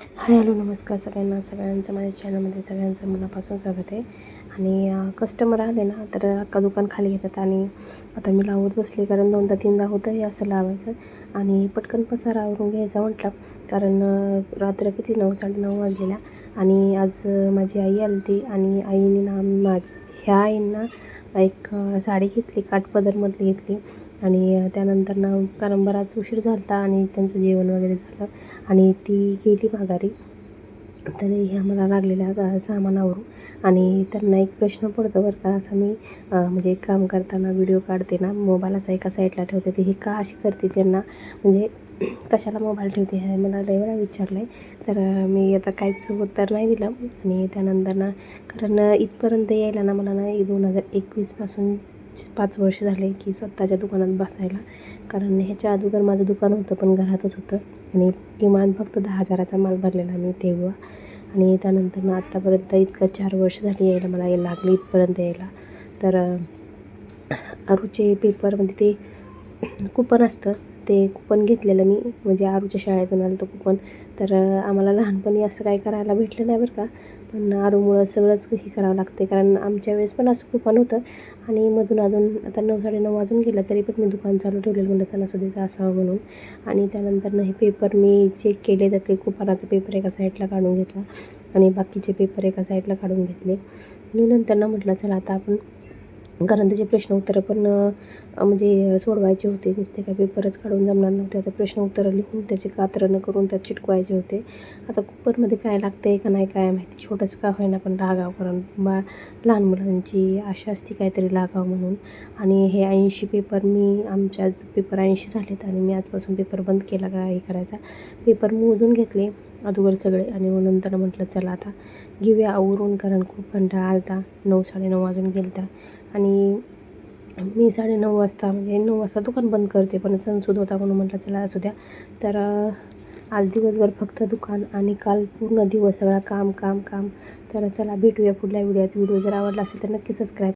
Hi hello नमस्कार सगळ्यांना. सगळ्यांचं माझ्या चॅनलमध्ये सगळ्यांचं मनापासून स्वागत आहे. आणि कस्टमर आले ना तर अख्खा दुकान खाली घेतात आणि आता मी लावत बसले कारण दोनदा तीनदा होतं हे असं लावायचं. आणि पटकन पसारा आवरून घ्यायचा म्हटलं कारण रात्र किती? नऊ साडेनऊ वाजलेल्या. आणि आज माझी आई आली ती आणि आईने ना माझ ह्या आईंना एक साडी घेतली काठपदरमधली घेतली. आणि त्यानंतर ना कारण बराच उशीर झाला होता आणि त्यांचं जेवण वगैरे झालं. आणि ती गेली माघारी तर ह्या मला लागलेल्या सामानावरून. आणि त्यांना एक प्रश्न पडतो बरं का असं मी म्हणजे काम करताना व्हिडिओ काढते ना मोबाईल असा एका साईडला ठेवते. ते हे का अशी करते त्यांना? म्हणजे कशाला मोबाईल ठेवते हे मला लय वेळा विचारलं आहे तर मी आता काहीच उत्तर नाही दिलं. आणि त्यानंतर ना कारण इथपर्यंत यायला ना मला ना दोन हजार एकवीसपासून पाच वर्ष झाले की स्वतःच्या दुकानात बसायला. कारण ह्याच्या अगोदर माझं दुकान होतं पण घरातच होतं. आणि किमान फक्त दहा हजाराचा माल भरलेला मी तेव्हा. आणि त्यानंतर मग आत्तापर्यंत इतकं चार वर्ष झाली यायला मला यायला लागली इथपर्यंत यायला. तर अरूचे पेपरमध्ये ते कुपन असतं. ते कुपन घेतलेलं मी. म्हणजे आरूच्या शाळेतून आलं तर कुपन तर आम्हाला लहानपणी असं काही करायला भेटलं नाही बरं का. पण आरूमुळं सगळंच हे करावं लागते कारण आमच्या वेळेस पण असं कुपन होतं. आणि मधून अजून आता नऊ साडेनऊ वाजून गेलं तरी पण मी दुकान चालू ठेवलेलं म्हणलं सणासुदीचा असावं म्हणून. आणि त्यानंतर हे पेपर मी चेक केले त्यातले कुपनाचा पेपर एका साईडला काढून घेतला. आणि बाकीचे पेपर एका साईडला काढून घेतले. आणि नंतर ना म्हटलं चला आता आपण कारण त्याचे प्रश्न उत्तरं पण म्हणजे सोडवायचे होते नुसते काय पेपरच काढून जमणार नव्हते. आता प्रश्न उत्तरं लिहून त्याचे कात्रणं करून त्यात चिटकवायचे होते. आता कुपरमध्ये काय लागतं आहे का नाही काय माहिती. छोटंसं का होईना पण लागावं कारण बा लहान मुलांची आशा असते काहीतरी लागावं म्हणून. आणि हे ऐंशी पेपर मी आमच्या आज पेपर ऐंशी झालेत आणि मी आजपासून पेपर बंद केला का हे करायचा. पेपर मोजून घेतले अगोदर सगळे आणि मग नंतर म्हटलं चला आता घेऊया आवरून कारण खूप कंटाळा आलता. नऊ साडेनऊ वाजून गेलता आणि आणि मी साडेनऊ वाजता म्हणजे नऊ वाजता दुकान बंद करते पण सणसूद होता म्हणून म्हटलं चला असू द्या. तर आज दिवसभर फक्त दुकान आणि काल पूर्ण दिवस सगळा काम काम काम. तर चला भेटूया पुढल्या व्हिडिओत. व्हिडिओ जर आवडला असेल तर नक्की सबस्क्राईब